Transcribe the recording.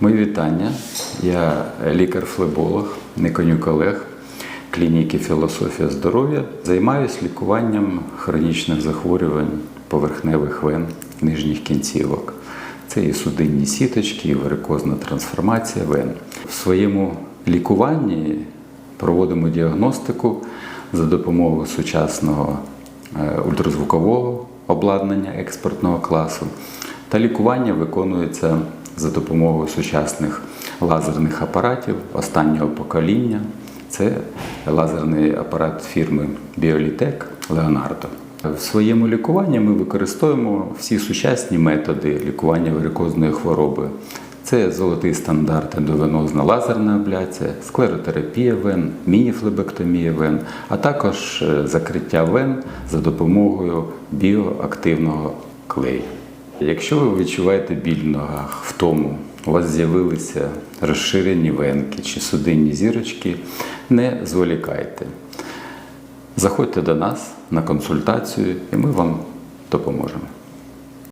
Мої вітання. Я лікар-флеболог, Никонюк Олег, клініки Філософія здоров'я. Займаюся лікуванням хронічних захворювань поверхневих вен нижніх кінцівок. Це і судинні сіточки, і варикозна трансформація вен. В своєму лікуванні проводимо діагностику за допомогою сучасного е, ультразвукового обладнання експортного класу. Та лікування виконується за допомогою сучасних лазерних апаратів останнього покоління. Це лазерний апарат фірми Biolitech Leonardo. В своєму лікуванні ми використовуємо всі сучасні методи лікування варикозної хвороби. Це золотий стандарт ендовенозна лазерна абляція, склеротерапія вен, мініфлебектомія вен, а також е, закриття вен за допомогою біоактивного клею. Якщо ви відчуваєте біль в ногах, втому, у вас з'явилися розширені венки чи судинні зірочки, не зволікайте. Заходьте до нас на консультацію і ми вам допоможемо.